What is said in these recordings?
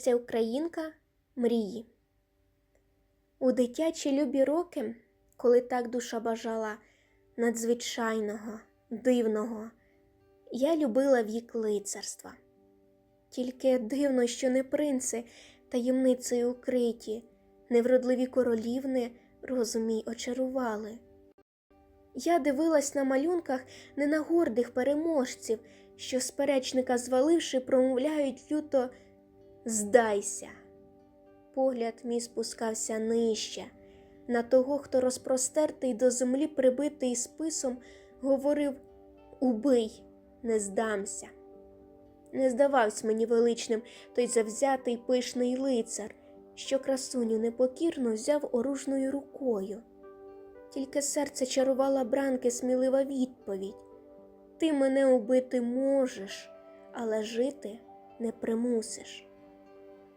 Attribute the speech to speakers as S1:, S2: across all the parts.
S1: Ця українка мрії. У дитячі любі роки, коли так душа бажала надзвичайного, дивного, я любила вік лицарства. Тільки дивно, що не принци таємницею укриті, невродливі королівни розум мій очарували. Я дивилась на малюнках не на гордих переможців, що сперечника зваливши, промовляють люто Здайся. Погляд мій спускався нижче. На того, хто розпростертий до землі прибитий списом, говорив Убий, не здамся. Не здавався мені величним той завзятий пишний лицар, що красуню непокірно взяв оружною рукою. Тільки серце чарувала бранки смілива відповідь Ти мене убити можеш, але жити не примусиш.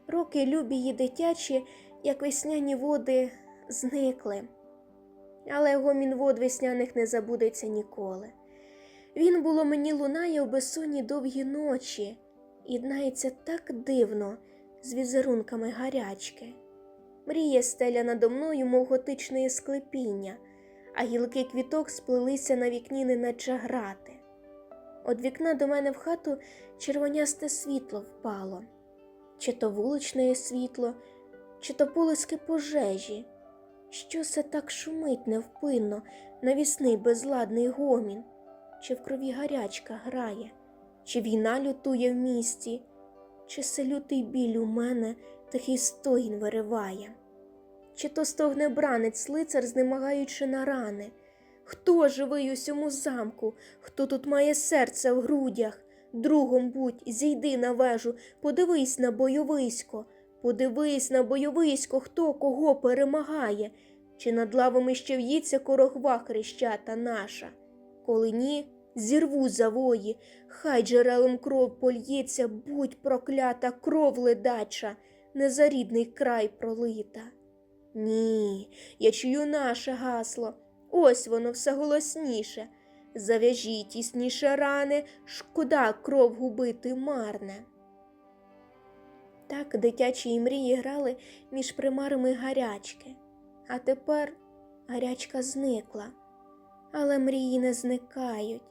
S1: Роки любі й дитячі, як весняні води, зникли, але гомін вод весняних не забудеться ніколи. Він, було, мені лунає в безсонні довгі ночі, і так дивно з візерунками гарячки. Мріє стеля надо мною, мов готичне склепіння, а гілки квіток сплелися на вікні, неначе грати. От вікна до мене в хату червонясте світло впало чи то вуличне світло, чи то полиски пожежі. Що це так шумить невпинно, навісний безладний гомін, чи в крові гарячка грає, чи війна лютує в місті, чи се лютий біль у мене тихий стогін вириває, чи то стогне бранець лицар, знемагаючи на рани. Хто живий у сьому замку, хто тут має серце в грудях? Другом будь, зійди на вежу, подивись на бойовисько, подивись на бойовисько, хто кого перемагає, чи над лавами ще в'ється корохва хрещата наша. Коли ні, зірву завої, хай джерелом кров польється, будь проклята кров ледача, не за рідний край пролита. Ні, я чую наше гасло, ось воно все голосніше. Зав'яжіть тісніше рани, шкода кров губити марне. Так дитячі мрії грали між примарами гарячки, а тепер гарячка зникла, але мрії не зникають.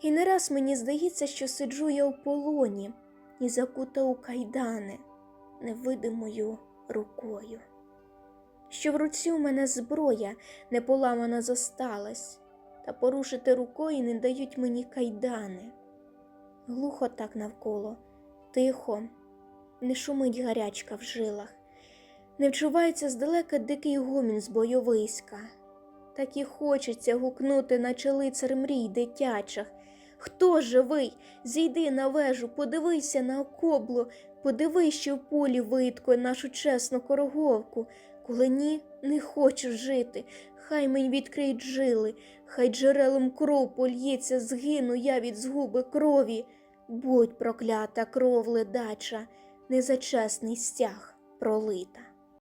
S1: І не раз мені здається, що сиджу я у полоні і закута у кайдани невидимою рукою. Що в руці у мене зброя неполамана зосталась та порушити рукою не дають мені кайдани. Глухо так навколо, тихо, не шумить гарячка в жилах, не вчувається здалека дикий гомін з бойовиська. Так і хочеться гукнути, наче лицар мрій дитячих. Хто живий? Зійди на вежу, подивися на окоблу, подивись, що в полі видко нашу чесну короговку. Коли ні, не хочу жити, хай мені відкриють жили, хай джерелом кров польється, згину я від згуби крові. Будь проклята кров ледача, незачесний стяг пролита.